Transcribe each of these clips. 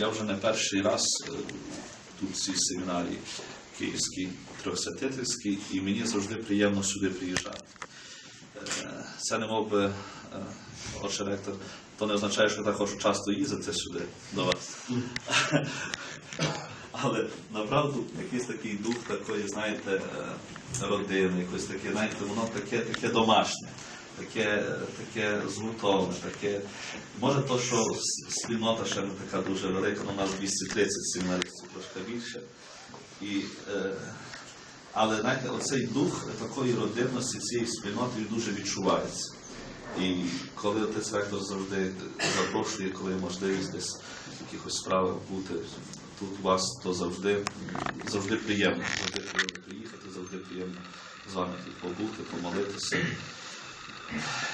Я вже не перший раз е, тут в цій семінарії Київській трьохсвятительській, і мені завжди приємно сюди приїжджати. Е, Це не мов би, е, отче ректор, то не означає, що я хочу часто їздити сюди до вас. Але направду якийсь такий дух такої, знаєте, родини, якось таке, знаєте, воно таке, таке домашнє, таке, таке згуртоване, таке. Може, то, що спільнота ще не така дуже велика, ну, у нас 230 семінаристів, трошки більше. І, е, але знаєте, оцей дух такої родинності, цієї спільноти дуже відчувається. І коли отець ректор завжди запрошує, коли можливість десь в якихось справах бути тут у вас, то завжди, завжди приємно. Завжди приємно приїхати, завжди приємно з вами тут побути, помолитися.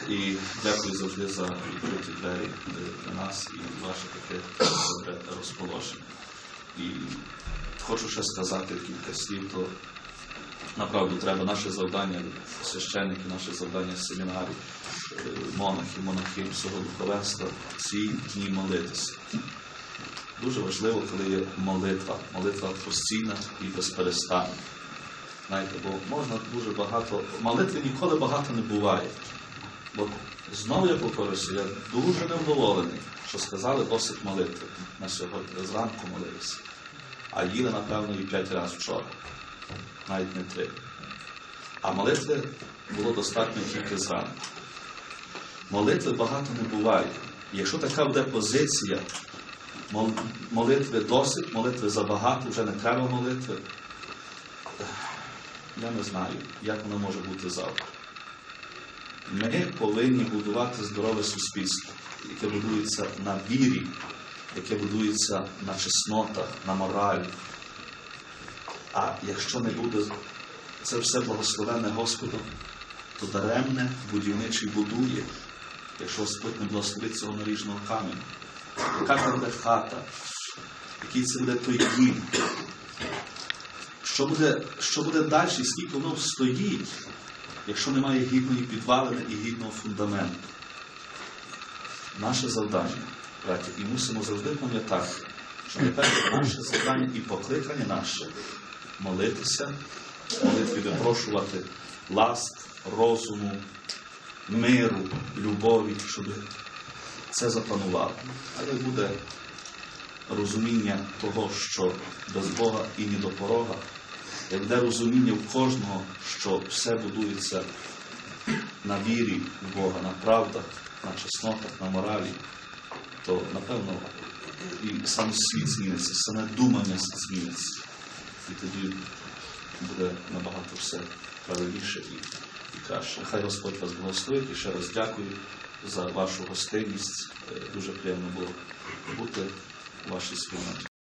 І дякую завжди за відкриті двері для нас і ваше таке добре розположення. І хочу ще сказати кілька слів, то Направду треба наше завдання, священники, наше завдання семінарів, е, монахів, монахів, всього духовенства ці дні молитися. Дуже важливо, коли є молитва, молитва постійна і безперестанна. Знаєте, бо можна дуже багато. Молитви ніколи багато не буває. Бо знову я повторюся, я дуже невдоволений, що сказали досить молитви на сьогодні. Зранку молилися. А їли, напевно, і п'ять разів вчора навіть не три. А молитви було достатньо тільки зранку. Молитви багато не буває. Якщо така буде позиція, молитви досить, молитви забагато, вже не треба молитви. Я не знаю, як воно може бути завтра. Ми повинні будувати здорове суспільство, яке будується на вірі, яке будується на чеснотах, на моралі. А якщо не буде це все благословенне Господом, то даремне будівничий будує, якщо Господь не благословить цього наріжного каменю. Яка це буде хата, який це буде той дім? Що буде, що буде далі, скільки воно стоїть, якщо немає гідної підвалини і гідного фундаменту? Наше завдання, браті, і мусимо завжди пам'ятати, що найперше наше завдання і покликання наше молитися, молитві випрошувати ласк, розуму, миру, любові, щоб це запанувало. Але буде розуміння того, що без Бога і ні до порога, як буде розуміння в кожного, що все будується на вірі в Бога, на правдах, на чеснотах, на моралі, то напевно і сам світ зміниться, саме думання зміниться. І тоді буде набагато все правильніше і, і краще. Хай Господь вас благословить і ще раз дякую за вашу гостинність. Е, Дуже приємно було бути у вашій спільноті.